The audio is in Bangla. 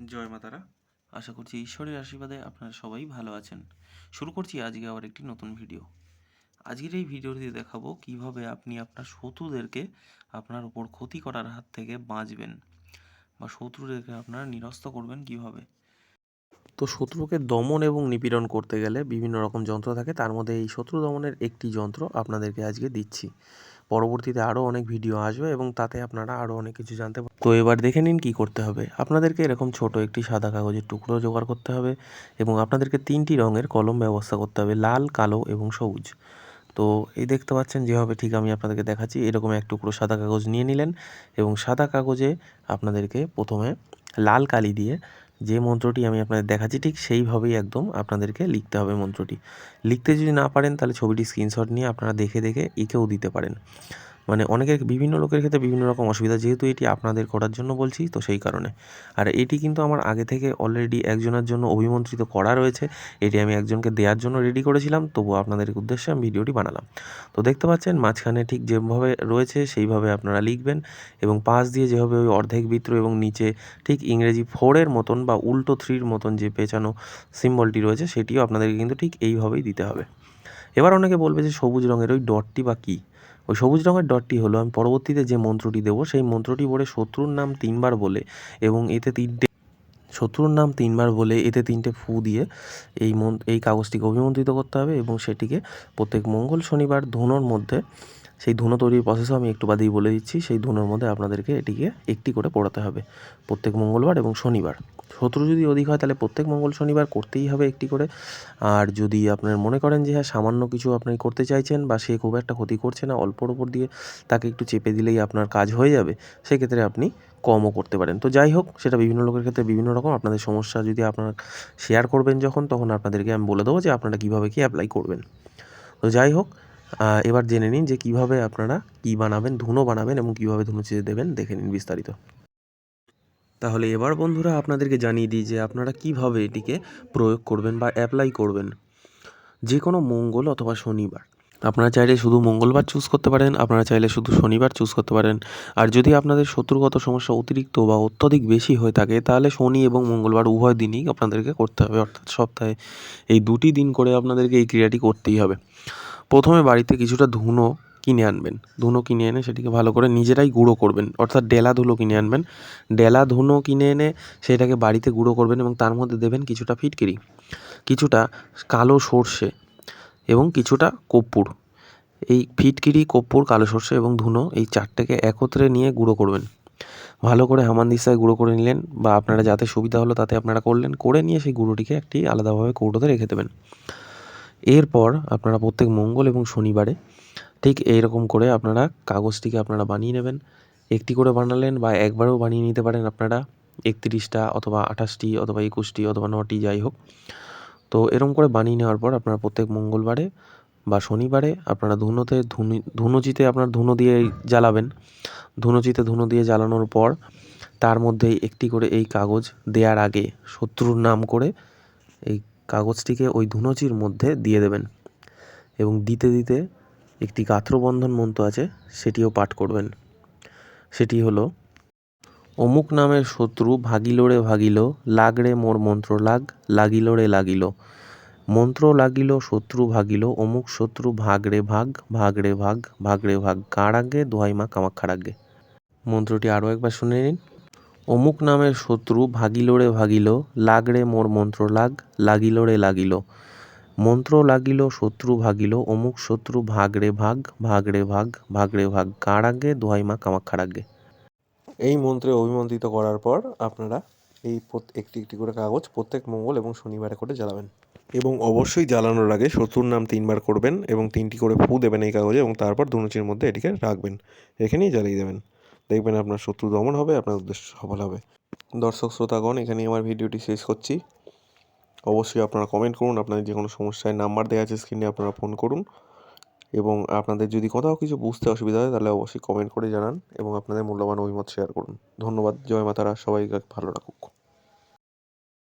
জয় মাতারা আশা করছি ঈশ্বরের আশীর্বাদে আপনারা সবাই ভালো আছেন। শুরু করছি আজকে আবার একটি নতুন ভিডিও। আজকের এই ভিডিওতে দেখাবো কীভাবে আপনি আপনার শত্রুদেরকে আপনার উপর ক্ষতি করার হাত থেকে বাঁচবেন বা শত্রুদেরকে আপনারা নিরস্ত করবেন কীভাবে। তো শত্রুকে দমন এবং নিপীড়ন করতে গেলে বিভিন্ন রকম যন্ত্র থাকে, তার মধ্যে এই শত্রু দমনের একটি যন্ত্র আপনাদেরকে আজকে দিচ্ছি। পরবর্তীতে আরও অনেক ভিডিও আসবে এবং তাতে আপনারা আরও অনেক কিছু জানতে তো এবার দেখে নিন কী করতে হবে। আপনাদেরকে এরকম ছোট একটি সাদা কাগজের টুকরো জোগাড় করতে হবে এবং আপনাদেরকে তিনটি রঙের কলম ব্যবস্থা করতে হবে, লাল, কালো এবং সবুজ। তো এই দেখতে পাচ্ছেন যেভাবে ঠিক আমি আপনাদেরকে দেখাচ্ছি, এরকম এক টুকরো সাদা কাগজ নিয়ে নিলেন এবং সাদা কাগজে আপনাদেরকে প্রথমে লাল কালি দিয়ে যে মন্ত্রটি আমি আপনাদের দেখাচ্ছি, ঠিক সেইভাবেই একদম আপনাদেরকে লিখতে হবে মন্ত্রটি। লিখতে যদি না পারেন, তাহলে ছবিটি স্ক্রিনশট নিয়ে আপনারা দেখে দেখে এঁকেও দিতে পারেন। মানে অনেকের বিভিন্ন লোকের ক্ষেত্রে বিভিন্ন রকম অসুবিধা, যেহেতু এটি আপনাদের করার জন্য বলছি, তো সেই কারণে। আর এটি কিন্তু আমার আগে থেকে অলরেডি একজনের জন্য অভিমন্ত্রিত করা রয়েছে। এটি আমি একজনকে দেওয়ার জন্য রেডি করেছিলাম তবু আপনাদের উদ্দেশ্যে আমি ভিডিওটি বানালাম। তো দেখতে পাচ্ছেন, মাঝখানে ঠিক যেভাবে রয়েছে, সেইভাবে আপনারা লিখবেন এবং পাশ দিয়ে যেভাবে ওই অর্ধেক বৃত্ত এবং নিচে ঠিক ইংরেজি ফোরের মতন বা উল্টো থ্রির মতন যে পেঁচানো সিম্বলটি রয়েছে, সেটিও আপনাদেরকে কিন্তু ঠিক এইভাবেই দিতে হবে। এবার অনেকে বলবে যে সবুজ রঙের ওই ডটটি বা কী? ওই সবুজ রঙের ডটটি হলো, আমি পরবর্তীতে যে মন্ত্রটি দেবো, সেই মন্ত্রটি বলে শত্রুর নাম তিনবার বলে এবং এতে তিনটে, শত্রুর নাম তিনবার বলে এতে তিনটে ফু দিয়ে এই মন, এই কাগজটিকে অভিমন্ত্রিত করতে হবে এবং সেটিকে প্রত্যেক মঙ্গল শনিবার ধুনোর মধ্যে, সেই ধুনো তৈরির প্রসেসও আমি একটু বাদেই বলে দিচ্ছি, সেই ধুনোর মধ্যে আপনাদেরকে এটিকে একটি করে পড়াতে হবে প্রত্যেক মঙ্গলবার এবং শনিবার। শত্রু যদি অধিক হয়, তাহলে প্রত্যেক মঙ্গল শনিবার করতেই হবে একটি করে। আর যদি আপনার মনে করেন যে হ্যাঁ সামান্য কিছু আপনি করতে চাইছেন বা সে খুব একটা ক্ষতি করছে না, অল্পর ওপর দিয়ে তাকে একটু চেপে দিলেই আপনার কাজ হয়ে যাবে, সেক্ষেত্রে আপনি কমও করতে পারেন। তো যাই হোক, সেটা বিভিন্ন লোকের ক্ষেত্রে বিভিন্ন রকম। আপনাদের সমস্যা যদি আপনারা শেয়ার করবেন যখন, তখন আপনাদেরকে আমি বলে দেবো যে, আপনারা কীভাবে কী অ্যাপ্লাই করবেন। তো যাই হোক এবার জেনে নিন যে, কীভাবে আপনারা কী বানাবেন, ধুনো বানাবেন এবং কীভাবে ধুনো চেয়ে দেবেন, দেখে নিন বিস্তারিত। তাহলে এবার বন্ধুরা আপনাদেরকে জানিয়ে দিই যে আপনারা কীভাবে এটিকে প্রয়োগ করবেন বা অ্যাপ্লাই করবেন। যে কোনো মঙ্গল অথবা শনিবার। আপনারা চাইলে শুধু মঙ্গলবার চুজ করতে পারেন, আপনারা চাইলে শুধু শনিবার চুজ করতে পারেন। আর যদি আপনাদের শত্রুগত সমস্যা অতিরিক্ত বা অত্যধিক বেশি হয়ে থাকে, তাহলে শনি এবং মঙ্গলবার উভয় দিনই আপনাদেরকে করতে হবে। অর্থাৎ সপ্তাহে এই দুটি দিন করে আপনাদেরকে এই ক্রিয়াটি করতেই হবে। প্রথমে বাড়িতে কিছুটা ধুনো কিনে আনবেন। ধুনো কিনে এনে সেটিকে ভালো করে নিজেরাই গুঁড়ো করবেন। অর্থাৎ ডেলা ধুলো কিনে আনবেন। ডেলা ধুনো কিনে এনে সেটাকে বাড়িতে গুঁড়ো করবেন এবং তার মধ্যে দেবেন কিছুটা ফিটকিরি, কিছুটা কালো সর্ষে এবং কিছুটা কর্পূর। এই ফিটকিরি, কর্পূর, কালো সর্ষে এবং ধুনো এই চারটেকে একত্রে নিয়ে গুঁড়ো করবেন। ভালো করে হামানদিস্তায় গুঁড়ো করে নিলেন বা আপনারা যাতে সুবিধা হলো তাতে আপনারা করলেন, করে নিয়ে সেই গুঁড়োটিকে একটি আলাদাভাবে কৌটোতে রেখে দেবেন। এরপর আপনারা প্রত্যেক মঙ্গল এবং শনিবারে ঠিক এইরকম করে আপনারা কাগজটিকে আপনারা বানিয়ে নেবেন। একটি করে বানালেন বা একবারেও বানিয়ে নিতে পারেন আপনারা। একত্রিশটা অথবা আঠাশটি অথবা একুশটি অথবা নটি যাই হোক। তো এরকম করে বানিয়ে নেওয়ার পর আপনারা প্রত্যেক মঙ্গলবারে বা শনিবারে আপনারা ধুনোতে ধুনি ধুনোচিতে আপনার ধুনো দিয়ে জ্বালাবেন। ধুনোচিতে ধুনো দিয়ে জ্বালানোর পর তার মধ্যে একটি করে এই কাগজ দেওয়ার আগে শত্রুর নাম করে এই কাগজটিকে ওই ধুনোচির মধ্যে দিয়ে দেবেন। এবং দিতে দিতে একটি গাত্রবন্ধন মন্ত্র আছে, সেটিও পাঠ করবেন। সেটি হলো, অমুক নামের শত্রু ভাগিল রে ভাগিল লাগরে মোর মন্ত্র লাগ, লাগিল রে লাগিল। মন্ত্র লাগিল, শত্রু ভাগিল, অমুক শত্রু ভাগরে ভাগ ভাগরে ভাগ ভাগরে ভাগ কার আগে দোহাই মা কামাক্ষার আগে মন্ত্রটি আরও একবার শুনে নিন। অমুক নামের শত্রু ভাগিল রে ভাগিল লাগরে মোর মন্ত্র লাগ, লাগিল রে লাগিল। মন্ত্র লাগিল শত্রু ভাগিল অমুক শত্রু ভাগ রে ভাগ ভাগরে ভাগ ভাগরে ভাগ কার আগে দোহাই মা কামাক্ষার আগে এই মন্ত্রে অভিমন্ত্রিত করার পর আপনারা এই একটি একটি করে কাগজ প্রত্যেক মঙ্গল এবং শনিবারে করে জ্বালাবেন। এবং অবশ্যই জ্বালানোর আগে শত্রুর নাম তিনবার করবেন এবং তিনটি করে ফু দেবেন এই কাগজে এবং তারপর ধনুচির মধ্যে এটিকে রাখবেন এখানেই জ্বালিয়ে দেবেন। দেখবেন আপনার শত্রু দমন হবে আপনার উদ্দেশ্য সফল হবে। দর্শক শ্রোতাগণ এখানেই আমার ভিডিওটি শেষ করছি। অবশ্যই আপনারা কমেন্ট করুন, আপনাদের যে কোনো সমস্যায় নাম্বার দেওয়া আছে স্ক্রিনে আপনারা ফোন করুন এবং আপনাদের যদি কোথাও কিছু বুঝতে অসুবিধা হয় তাহলে অবশ্যই কমেন্ট করে জানান এবং আপনাদের মূল্যবান অভিমত শেয়ার করুন। ধন্যবাদ, জয় মাতারা সবাই ভালো রাখুক।